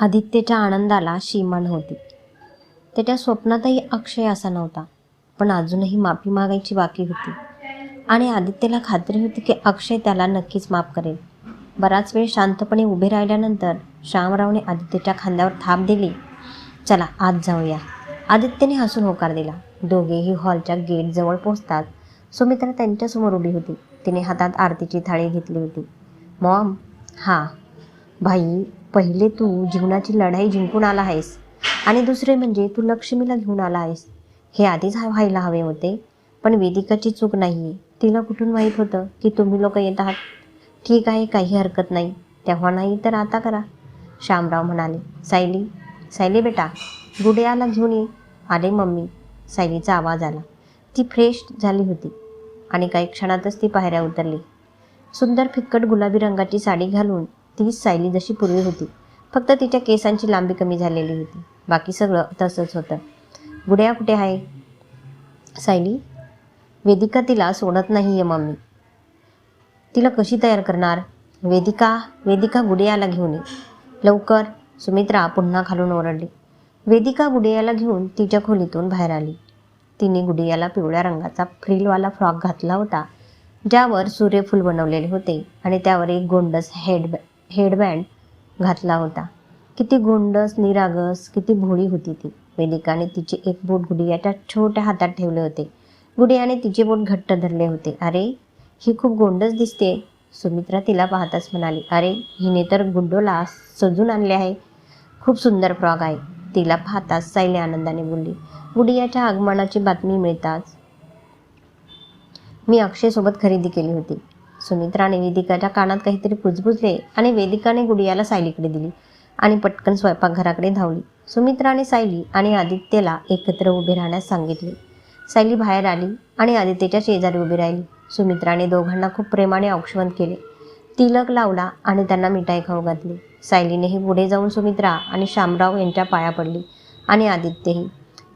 आदित्यच्या आनंदाला शीमान होती. त्याच्या स्वप्नातही अक्षय असा नव्हता पण अजूनही माफी मागायची बाकी होती. आणि आदित्यला खात्री होती की अक्षय त्याला नक्कीच माफ करेल. बराच वेळ शांतपणे उभे राहिल्यानंतर श्यामरावने आदित्यच्या खांद्यावर थाप दिली. चला आत जाऊया. आदित्यने हसून होकार दिला. दोघेही हॉलच्या गेटजवळ पोचतात सुमित्रा त्यांच्यासमोर उभी होती. तिने हातात आरतीची थाळी घेतली होती. मॉम हां भाई पहिले तू जीवनाची लढाई जिंकून आला आहेस. आणि दुसरे म्हणजे तू लक्ष्मीला घेऊन आला आहेस. हे आधीच व्हायला हवे होते. पण वेदिकाची चूक नाही आहे तिला कुठून माहीत होतं की तुम्ही लोक येत आहात? ठीक आहे काही हरकत नाही. तेव्हा नाही तर आता करा. श्यामराव म्हणाले सायली सायली बेटा गुडियाला घेऊन ये. आले मम्मी. सायलीचा आवाज आला. ती फ्रेश झाली होती. आणि काही क्षणातच ती पायऱ्या उतरली. सुंदर फिक्कट गुलाबी रंगाची साडी घालून ती सायली जशी पूर्वी होती. फक्त तिच्या केसांची लांबी कमी झालेली होती. बाकी सगळं तसंच होतं. गुड्या कुठे आहे? सायली वेदिका तिला सोडत नाही आहे मम्मी. तिला कशी तयार करणार? वेदिका वेदिका गुडियाला घेऊन ये. लवकर. सुमित्रा पुन्हा खालून ओरडली. वेदिका गुडियाला घेऊन तिच्या खोलीतून बाहेर आली. तिने गुडियाला पिवळ्या रंगाचा फ्रिलवाला फ्रॉक घातला होता ज्यावर सूर्यफूल बनवलेले होते आणि त्यावर एक गोंडस हेड हेडबँड घातला होता. किती गोंडस निरागस किती भोळी होती ती. वेदिकाने तिचे एक बोट गुडियाच्या छोट्या हातात ठेवले होते. गुडियाने तिचे बोट घट्ट धरले होते. अरे ही खूप गोंडस दिसते. सुमित्रा तिला पाहताच म्हणाली. अरे हिने तर गुड्डोला सजून आणले आहे. खूप सुंदर फ्रॉक आहे. तिला पाहताच सायली आनंदाने बोलली. गुडियाच्या आगमनाची बातमी मिळताच मी अक्षयसोबत खरेदी केली होती. सुमित्राने वेदिकाच्या कानात काहीतरी कुजबुजले आणि वेदिकाने गुडियाला सायलीकडे दिली आणि पटकन स्वयंपाकघराकडे धावली. सुमित्राने सायली आणि आदित्यला एकत्र उभे राहण्यास सांगितले. सायली बाहेर आली आणि आदित्यच्या शेजारी उभी राहिली. सुमित्राने दोघांना खूप प्रेमाने औक्षवंत केले. तिलक लावला आणि त्यांना मिठाई खाऊ घातली. सायलीनेही पुढे जाऊन सुमित्रा आणि शामराव यांच्या पाया पडली आणि आदित्यही.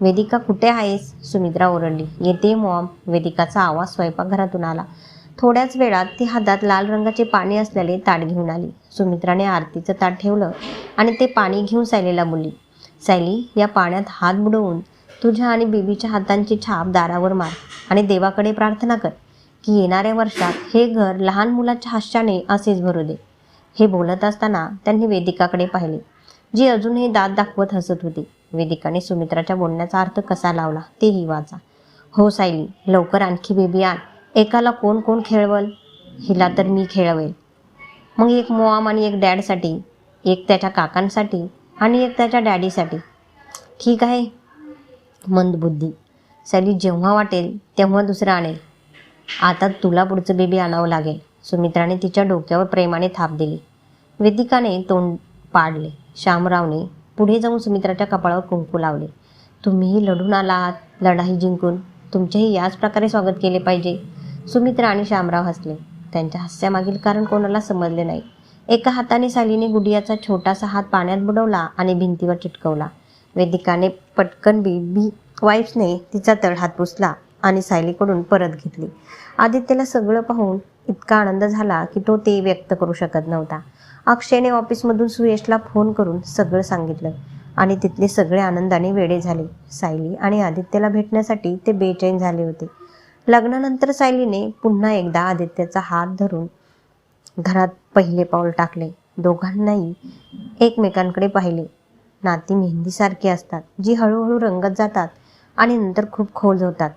वेदिका कुठे आहेस? सुमित्रा ओरडली. येते मॉम. वेदिकाचा आवाज स्वयंपाकघरातून आला. थोड्याच वेळात ती हातात लाल रंगाचे पाणी असलेले ताट घेऊन आली. सुमित्राने आरतीचं ताट ठेवलं आणि ते पाणी घेऊन सायलीला बोलली सायली या पाण्यात हात बुडवून तुझ्या आणि बेबीच्या हातांची छाप दारावर मार आणि देवाकडे प्रार्थना कर की येणाऱ्या वर्षात हे घर लहान मुलाच्या हास्याने असेच भरू दे. हे बोलत असताना त्यांनी वेदिकाकडे पाहिले जी अजूनही दात दाखवत हसत होती. वेदिकाने सुमित्राच्या बोलण्याचा अर्थ कसा लावला तेही वाचा. हो सायली लवकर आणखी बेबी आण. एकाला कोण कोण खेळवल? हिला तर मी खेळवेल. मग एक मॉम आणि एक डॅडसाठी एक त्याच्या काकांसाठी आणि एक त्याच्या डॅडीसाठी. ठीक आहे. मंदबुद्धी सली जेव्हा वाटेल तेव्हा दुसरं आणेल. आता तुला पुढचं बेबी आणावं लागेल. सुमित्राने तिच्या डोक्यावर प्रेमाने थाप दिली. वेदिकाने तोंड पाडले. श्यामरावने पुढे जाऊन सुमित्राच्या कपाळावर कुंकू लावले. तुम्हीही लढून आला आहात लढाई जिंकून तुमचेही याच प्रकारे स्वागत केले पाहिजे. सुमित्रा आणि श्यामराव हसले. त्यांच्या हास्यामागील कारण कोणाला समजले नाही. एका हाताने सालीने गुडियाचा छोटासा हात पाण्यात बुडवला आणि भिंतीवर चिटकवला. वेदिकाने पटकन बेबी वाईफ्सने तिचा तळहात पुसला आणि सायलीकडून परत घेतली. आदित्यला सगळं पाहून इतका आनंद झाला की तो ते व्यक्त करू शकत नव्हता. अक्षयने ऑफिसमधून सुयशला फोन करून सगळं सांगितलं आणि तिथले सगळे आनंदाने वेडे झाले. सायली आणि आदित्यला भेटण्यासाठी ते बेचैन झाले होते. लग्नानंतर सायलीने पुन्हा एकदा आदित्यचा हात धरून घरात पहिले पाऊल टाकले. दोघांनाही एकमेकांकडे पाहिले. नाती मेहंदीसारखी असतात जी हळूहळू रंगत जातात आणि नंतर खूप खोल होतात.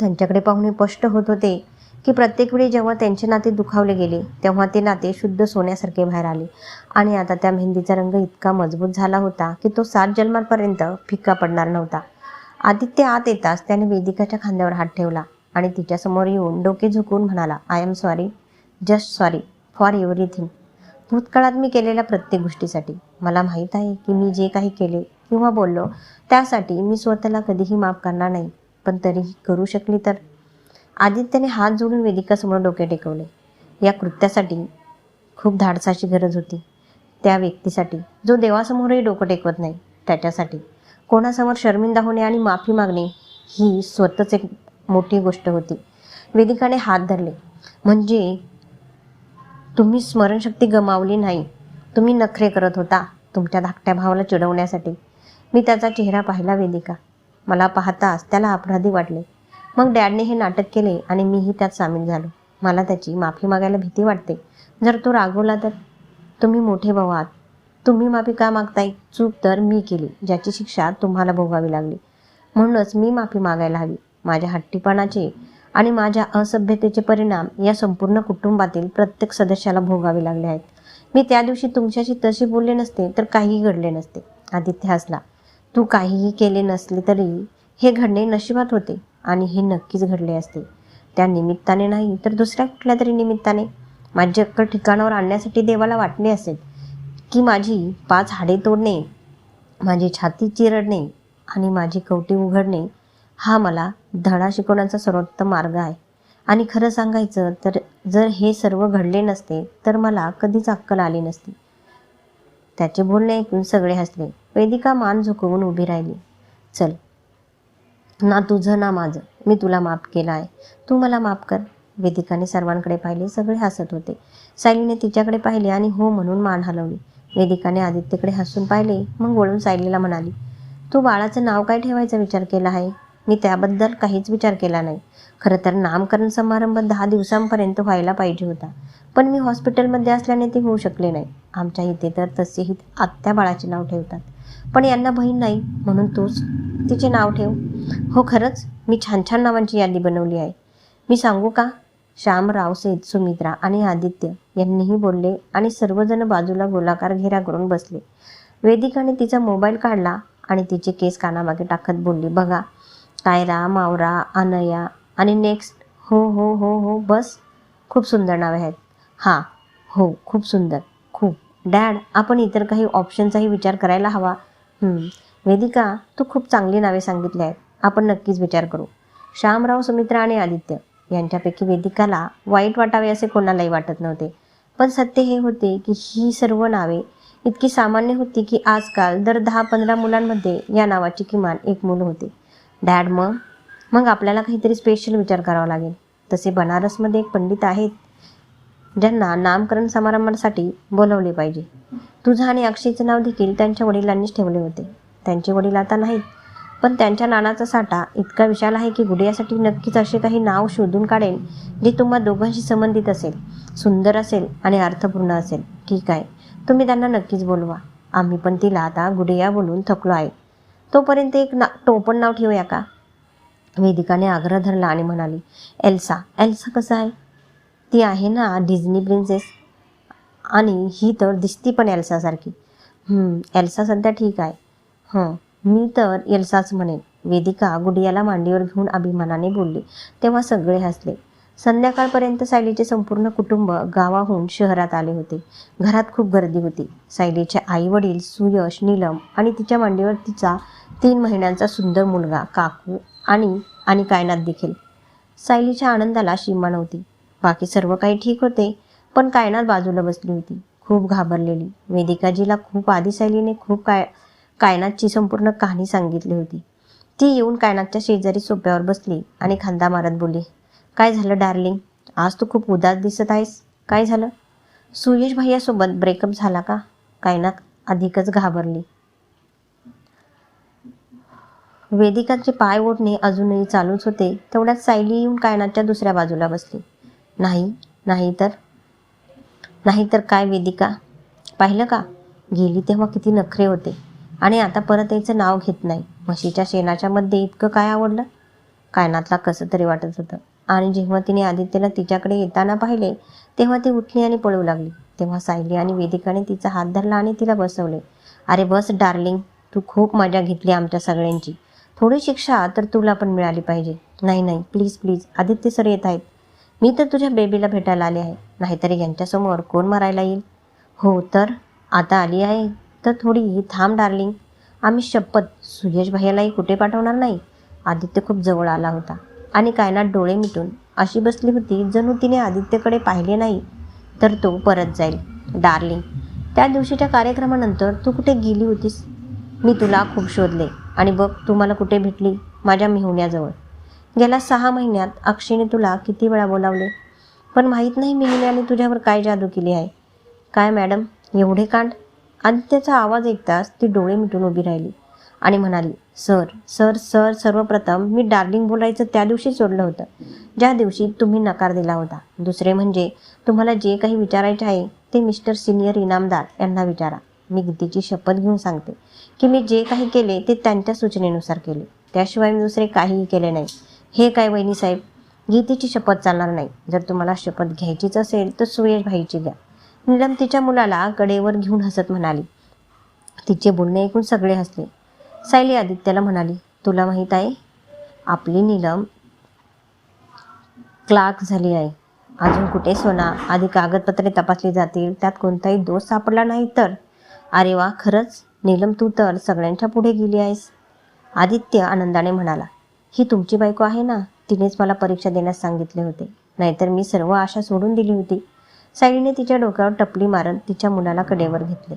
त्यांच्याकडे पाहुणे स्पष्ट होत होते की प्रत्येक वेळी जेव्हा त्यांचे नाते दुखावले गेले तेव्हा ते नाते शुद्ध सोन्यासारखे बाहेर आले. आणि आता त्या मेहंदीचा रंग इतका मजबूत झाला होता की तो सात जन्मांपर्यंत फिक्का पडणार नव्हता. आदित्य आत येताच त्याने वेदिकाच्या खांद्यावर हात ठेवला आणि तिच्यासमोर येऊन डोके झुकून म्हणाला I am sorry just sorry for everything भूतकाळात मी केलेल्या प्रत्येक गोष्टीसाठी. मला माहीत आहे की मी जे काही केले किंवा बोललो त्यासाठी मी स्वतःला कधीही माफ करणार नाही पण तरीही करू शकली तर. आदित्यने हात जोडून वेदिकासमोर डोके टेकवले. या कृत्यासाठी खूप धाडसाची गरज होती. त्या व्यक्तीसाठी जो देवासमोरही डोकं टेकवत नाही त्याच्यासाठी. कोणासमोर शर्मिंदा होणे आणि माफी मागणे ही स्वतःच एक मोठी गोष्ट होती. वेदिकाने हात धरले. म्हणजे तुम्ही स्मरणशक्ती गमावली नाही. तुम्ही नखरे करत होता तुमच्या धाकट्या भावाला चिडवण्यासाठी. मी त्याचा चेहरा पाहिला वेदिका. मला पाहताच त्याला अपराधी वाटले. मग डॅडने हे नाटक केले आणि मीही त्यात सामील झालो. मला त्याची माफी मागायला भीती वाटते. जर तो रागवला तर? तुम्ही मोठे भाऊ आहात. तुम्ही माफी का मागताय? चूक तर मी केली ज्याची शिक्षा तुम्हाला भोगावी लागली. म्हणूनच मी माफी मागायला हवी. माझ्या हट्टीपणाचे आणि माझ्या असभ्यतेचे परिणाम या संपूर्ण कुटुंबातील प्रत्येक सदस्याला भोगावे लागले आहेत. मी त्या दिवशी तुमच्याशी तशी बोलले नसते तर काहीही घडले नसते. आदित्य हसला. तू काहीही केले नसले तरी हे घडणे नशिबात होते आणि हे नक्कीच घडले असते. त्या निमित्ताने नाही तर दुसऱ्या कुठल्या तरी निमित्ताने. माझी अक्कल ठिकाणावर आणण्यासाठी देवाला वाटले असेल. की माझी पाच हाडे तोडणे माझी छाती चिरडणे आणि माझी कवटी उघडणे हा मला धडा शिकवण्याचा सर्वोत्तम मार्ग आहे. आणि खरं सांगायचं तर जर हे सर्व घडले नसते तर मला कधीच अक्कल आली नसती. त्याचे बोलणे ऐकून सगळे हसले. वेदिका मान झुकवून उभी राहिली. चल. ना तुझं ना माझं. मी तुला माफ केला आहे. तू मला माफ कर. वेदिकाने सर्वांकडे पाहिले. सगळे हसत होते. सायलीने तिच्याकडे पाहिले आणि हो म्हणून मान हलवली. वेदिकाने आदित्यकडे हसून पाहिले मग वळून सायलीला म्हणाली तू बाळाचं नाव काय ठेवायचा विचार केला आहे? मी त्याबद्दल काहीच विचार केला नाही. खरं तर नामकरण समारंभ दहा दिवसांपर्यंत व्हायला पाहिजे होता. पण मी हॉस्पिटलमध्ये असल्याने ते होऊ शकले नाही. आमच्या इथे तर तसेही आत्या बाळाचे नाव ठेवतात. पण यांना बहीण नाही म्हणून तूच तिचे नाव ठेव. हो खरंच? मी छान छान नावांची यादी बनवली आहे. मी सांगू का? श्यामराव रावसेठ सुमित्रा आणि आदित्य यांनीही बोलले आणि सर्वजण बाजूला गोलाकार घेरा करून बसले. वेदिकाने तिचा मोबाईल काढला आणि तिचे केस कानामागे टाकत बोलली बघा कायरा मावरा अनया आणि नेक्स्ट हो हो हो हो बस खूप सुंदर नावे आहेत. हां हो खूप सुंदर खूप. डॅड आपण इतर काही ऑप्शनचाही विचार करायला हवा. वेदिका तू खूप चांगली नावे सांगितली आहेत आपण नक्कीच विचार करू. श्यामराव सुमित्रा आणि आदित्य यांच्यापैकी वेदिकाला वाईट वाटावे असे कोणालाही वाटत नव्हते. पण सत्य हे होते की ही सर्व नावे इतकी सामान्य होती की आजकाल दर दहा पंधरा मुलांमध्ये या नावाची किमान एक मुलं होते. डॅड मग मग आपल्याला काहीतरी स्पेशल विचार करावा लागेल. तसे बनारसमध्ये एक पंडित आहेत ज्यांना नामकरण समारंभासाठी बोलवले पाहिजे. तुझं आणि अक्षयचं नाव देखील त्यांच्या वडिलांनीच ठेवले होते. त्यांचे वडील आता नाहीत. पण त्यांच्या नानाचा साठा इतका विशाल आहे की गुडियासाठी नक्कीच असे काही नाव शोधून काढेन जे तुम्हा दोघांशी संबंधित असेल सुंदर असेल आणि अर्थपूर्ण असेल. ठीक आहे. तुम्ही त्यांना नक्कीच बोलवा. आम्ही पण तिला आता गुडिया बोलून थकलो आहे. तोपर्यंत एक ना टोपण नाव ठेवूया का? वेदिकाने आग्रह धरला आणि म्हणाली एल्सा एल्सा कसं आहे? ती आहे ना डिझनी प्रिन्सेस. आणि ही तर दिसती पण एल्सासारखी. एल्सा सध्या ठीक आहे. हं मी तर येलसाच म्हणेन. वेदिका गुडियाला मांडीवर घेऊन अभिमानाने बोलली. तेव्हा सगळे हसले. संध्याकाळपर्यंत सायलीचे संपूर्ण कुटुंब गावाहून शहरात आले होते. घरात खूप गर्दी होती. सायलीचे आई वडील सुयश नीलम आणि तिच्या मांडीवर तिचा तीन महिन्यांचा सुंदर मुलगा काकू आणि आणि कायनात देखील. सायलीच्या आनंदाला सीमा नव्हती. बाकी सर्व काही ठीक होते पण कायनात बाजूला बसली होती. खूप घाबरलेली. वेदिकाजीला खूप आधी सायलीने खूप काय कायनातची संपूर्ण कहाणी सांगितली होती. ती येऊन कायनातच्या शेजारी सोप्यावर बसली आणि खांदा मारत बोलली काय झालं डार्लिंग? आज तू खूप उदास दिसत आहेस. काय झालं? सुयश भैयासोबत ब्रेकअप झाला का? कायनात अधिकच घाबरली. वेदिकाचे पाय ओढणे अजूनही चालूच होते. तेवढ्यात सायली येऊन कायनाथच्या दुसऱ्या बाजूला बसली. नाही नाही तर? नाही तर काय वेदिका? पाहिलं का? गेली तेव्हा किती नखरे होते. आणि आता परत यायचं नाव घेत नाही. म्हशीच्या शेणाच्या मध्ये इतकं काय आवडलं? कायनातला कसं तरी वाटत होतं. आणि जेव्हा तिने आदित्यला तिच्याकडे येताना पाहिले तेव्हा ती उठली आणि पळू लागली. तेव्हा सायली आणि वेदिकाने तिचा हात धरला आणि तिला बसवले. अरे बस डार्लिंग. तू खूप मजा घेतली आमच्या सगळ्यांची. थोडी शिक्षा तर तुला पण मिळाली पाहिजे. नाही नाही. Please please. आदित्य सर येत आहेत. मी तर तुझ्या बेबीला भेटायला आले आहे. नाहीतरी यांच्यासमोर कोण मारायला येईल? हो तर? आता आली आहे? तर थोडी थांब डार्लिंग. आम्ही शपथ सुयश भैयालाही कुठे पाठवणार नाही? आदित्य खूप जवळ आला होता. आणि कायनात डोळे मिटून अशी बसली होती जणू तिने आदित्यकडे पाहिले नाही तर तो परत जाईल. डार्लिंग त्या दिवशीच्या कार्यक्रमानंतर तू कुठे गेली होतीस? मी तुला खूप शोधले. आणि बघ तू मला कुठे भेटली? माझ्या मिहुण्याजवळ. गेल्या सहा महिन्यात अक्षयने तुला किती वेळा बोलावले? पण माहीत नाही मिहिन्याने तुझ्यावर काय जादू केली आहे. काय मॅडम? एवढे कांड? आदित्यचा आवाज ऐकताच ती डोळे मिटून उभी राहिली. आणि म्हणाली सर सर सर सर्वप्रथम मी डार्लिंग बोलायचं त्या दिवशी सोडलं होतं. ज्या दिवशी तुम्ही नकार दिला होता. दुसरे म्हणजे तुम्हाला जे काही विचारायचे आहे ते मिस्टर सिनियर इनामदार यांना विचारा. मी गीतेची शपथ घेऊन सांगते की मी जे काही केले ते त्यांच्या सूचनेनुसार केले. त्याशिवाय मी दुसरे काहीही केले नाही. हे काय वहिनी साहेब गीतेची शपथ चालणार नाही. जर तुम्हाला शपथ घ्यायचीच असेल तर सुयश भाईची घ्या. नीलम तिच्या मुलाला कडेवर घेऊन हसत म्हणाली. तिचे बोलणे ऐकून सगळे हसले. सायली आदित्याला म्हणाली तुला माहीत आहे आपली नीलम क्लार्क झाली आहे. अजून कुठे सोना? आधी कागदपत्रे तपासली जातील त्यात कोणताही दोष सापडला नाही तर. अरे वा खरंच? नीलम तू तर सगळ्यांच्या पुढे गेली आहेस. आदित्य आनंदाने म्हणाला ही तुमची बायको आहे ना? तिनेच मला परीक्षा देण्यास सांगितले होते. नाहीतर मी सर्व आशा सोडून दिली होती. सायलीने तिच्या डोक्यावर टपली मारत तिच्या मुलाला कडेवर घेतले.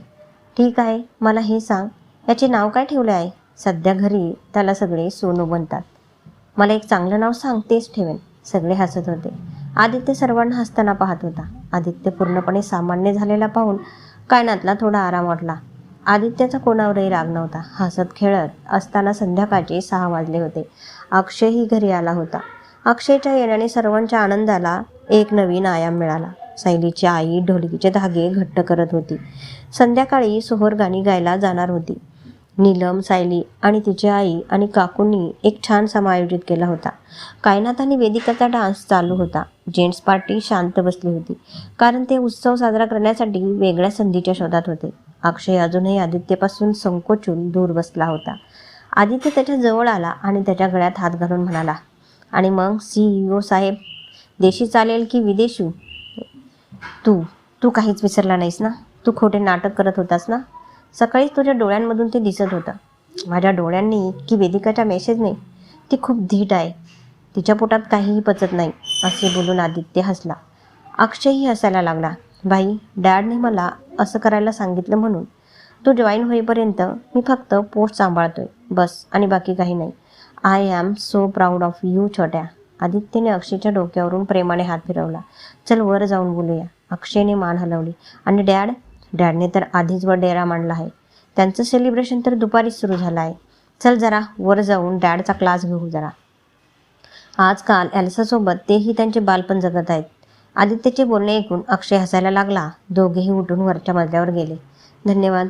ठीक आहे मला हे सांग याचे नाव काय ठेवले आहे? सध्या घरी त्याला सगळे सोनू बनतात. मला एक चांगलं नाव सांग तेच ठेवेन सगळे हसत होते. आदित्य सर्वांना हसताना पाहत होता. आदित्य पूर्णपणे सामान्य झालेला पाहून कायनातला थोडा आराम वाटला. आदित्यचा कोणावरही राग नव्हता. हसत खेळत असताना संध्याकाळचे सहा वाजले होते. अक्षयही घरी आला होता. अक्षयच्या येण्याने सर्वांच्या आनंदाला एक नवीन आयाम मिळाला. सायलीची आई ढोलकीचे धागे घट्ट करत होती. संध्याकाळी सोहर गाणी गायला जाणार होती. नीलम सायली आणि तिची आई आणि काकूंनी एक छान समायोजित केला होता. कायनात आणि वेदिकाचा डान्स चालू होता. जेंट्स पार्टी शांत बसली होती. कारण ते उत्सव साजरा करण्यासाठी वेगळ्या संधीच्या शोधात होते. अक्षय अजूनही आदित्यपासून संकोचून दूर बसला होता. आदित्य त्याच्याजवळ आला आणि त्याच्या गळ्यात हात घालून म्हणाला आणि मग सी साहेब देशी चालेल की विदेशी? तू तू काहीच विसरला नाहीस ना? तू खोटे नाटक करत होतास ना? सकाळीच तुझ्या डोळ्यांमधून ते दिसत होतं. माझ्या डोळ्यांनी की वेदिकाच्या मेसेजने ती खूप धीट आहे. तिच्या पोटात काहीही पचत नाही असे बोलून आदित्य हसला. अक्षयही हसायला लागला. बाई डॅडने मला असं करायला सांगितलं म्हणून. तू जॉईन होईपर्यंत मी फक्त पोस्ट सांभाळतोय. बस आणि बाकी काही नाही. I am so proud of you छोट्या. आदित्यने अक्षयच्या डोक्यावरून प्रेमाने हात फिरवला. चल वर जाऊन बोलूया. अक्षयने मान हलवली. आणि डॅड? डॅडने तर आधीच वर डेरा मांडला आहे. त्यांचं सेलिब्रेशन तर दुपारीच सुरू झालं आहे. चल जरा वर जाऊन डॅडचा क्लास घेऊ जरा. आजकाल ॲल्सासोबत तेही त्यांचे बालपण जगत आहेत. आदित्यचे बोलणे ऐकून अक्षय हसायला लागला. दोघेही उठून वरच्या मजल्यावर गेले. धन्यवाद.